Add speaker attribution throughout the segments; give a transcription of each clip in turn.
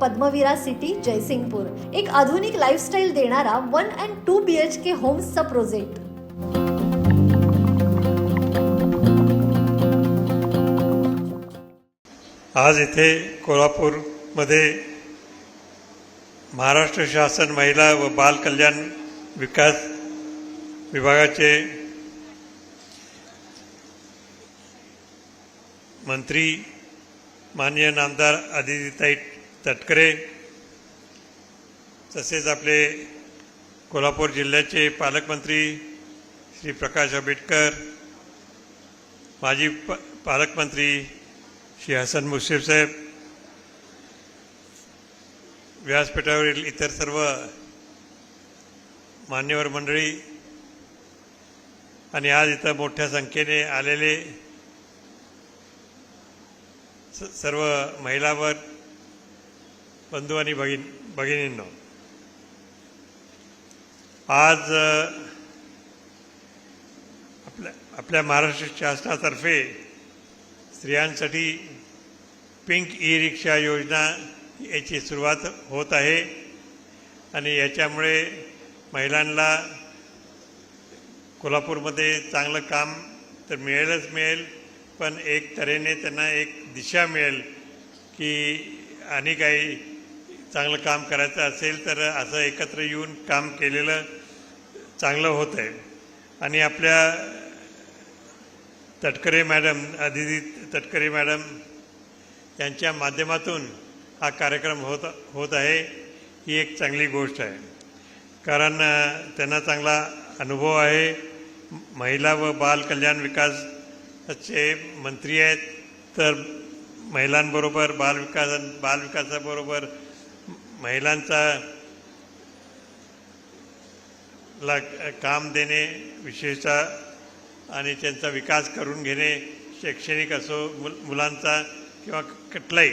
Speaker 1: Padmavira city Jaysingpur. एक आधुनिक lifestyle देणारा one and two B H K होम्सचा project
Speaker 2: आज इथे कोल्हापूरमध्ये महाराष्ट्र शासन महिला व बाल कल्याण विकास विभागाचे मंत्री माननीय नामदार आदितीताई तटकरे तसेच आपले कोल्हापूर जिल्ह्याचे पालकमंत्री श्री प्रकाश आंबेडकर माजी प पालकमंत्री श्री हसन मुश्रीफ साहेब व्यासपीठावरील इतर सर्व मान्यवर मंडळी आणि आज इथं मोठ्या संख्येने आलेले स- सर्व महिलावर बंधू आणि भगिन भगिनींनो आज आपल्या आपल्या महाराष्ट्र शासनातर्फे स्त्रियांसाठी पिंक ई रिक्षा योजना याची सुरुवात होत आहे आणि याच्यामुळे महिलांना कोल्हापूरमध्ये चांगलं काम तर मिळेलच मिळेल पण एक तऱ्हेने त्यांना एक दिशा मिळेल की आणि काही चांगलं काम करायचं असेल तर असं एकत्र येऊन काम केलेलं चांगलं होत आहे. आणि आपल्या तटकरे मॅडम अदिती तटकरे मॅडम यांच्या माध्यमातून हा कार्यक्रम होत होत आहे. ही एक चांगली गोष्ट आहे. कारण त्यांना चांगला अनुभव आहे. महिला व बाल कल्याण विकासचे मंत्री आहेत. तर महिलांबरोबर बालविकास बालविकासाबरोबर महिलांचा ला काम देणे विशेषतः आणि त्यांचा विकास करून घेणे शैक्षणिक असो मुल मुलांचा किंवा कुठलाही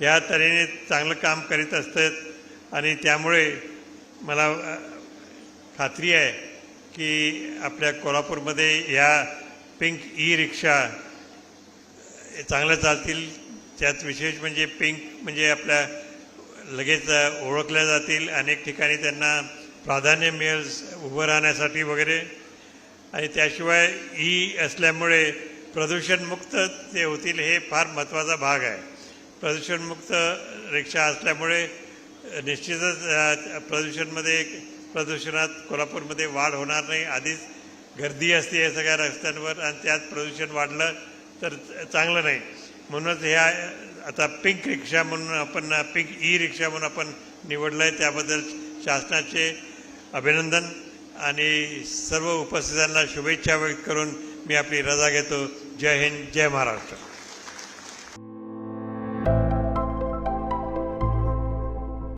Speaker 2: या तऱ्हेने चांगलं काम करीत असतात. आणि त्यामुळे मला खात्री आहे की आपल्या कोल्हापूरमध्ये ह्या पिंक ई रिक्षा चांगल्या चालतील. त्यात विशेष म्हणजे पिंक म्हणजे आपल्या लगेच ओळखल्या जातील. अनेक ठिकाणी त्यांना प्राधान्य मिळेल उभं राहण्यासाठी वगैरे. आणि त्याशिवाय ई असल्यामुळे प्रदूषणमुक्त ते होतील हे फार महत्त्वाचा भाग आहे. प्रदूषणमुक्त रिक्षा असल्यामुळे निश्चितच प्रदूषणमध्ये प्रदूषणात कोल्हापूरमध्ये वाढ होणार नाही. आधीच गर्दी असते या सगळ्या रस्त्यांवर आणि त्यात प्रदूषण वाढलं तर चांगलं नाही. म्हणूनच ह्या आता पिंक रिक्षा म्हणून आपण पिंक ई रिक्षा म्हणून आपण निवडलं आहे त्याबद्दल शासनाचे अभिनंदन आणि सर्व उपस्थितांना शुभेच्छा व्यक्त करून मी आपली रजा घेतो. जय हिंद जय महाराष्ट्र.